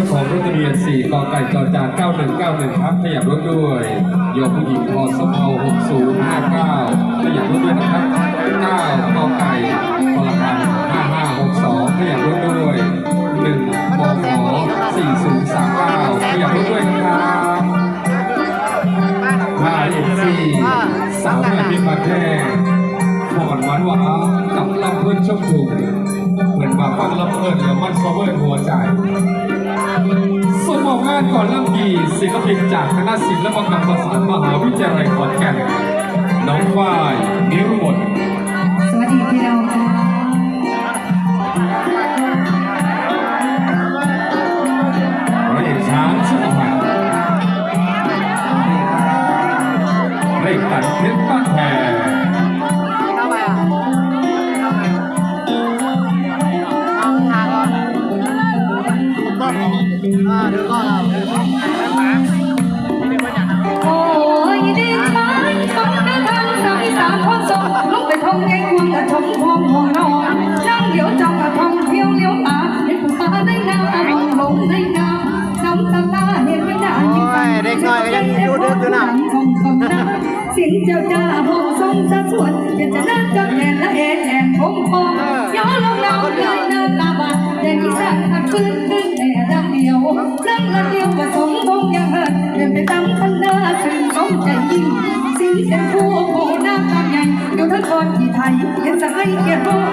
จ้าของรถทะเบียน4กไก่จอจาน9191 ครับขยับรถด้วยโยมผู้หญิงพอสมเอา6059ขยับรถด้วยนะครับ9กไก่พลพัน5562ขยับรถด้วย1บข4039ขยับรถด้วยนะครับห้าเอ็ดสี่สาวแม่พิมพ์มาแท้ผ่อนหวานหวานกับลำเพื่อนชมพู เหมือนมาฟังลำเพลินแล้วมันซอเวอร์หัวใจสมองงานก่อนลำกีศิลปินจากคณะศิลปกรรมศาสตร์มหาวิทยาลัยขอนแก่นน้องฝ้ายาเสียงเจ้าจ้าหงทรงสะสวนเป็นจะ และเรียกว่าสมทงยังเฮินเดินไปตามคันหน้าซึ่งสมใจยิ่งสีเสีนผู้โผล่หน้าตาใหญ่เดี่ยวทั้งคนที่ไทยยังนจะให้เกียรติ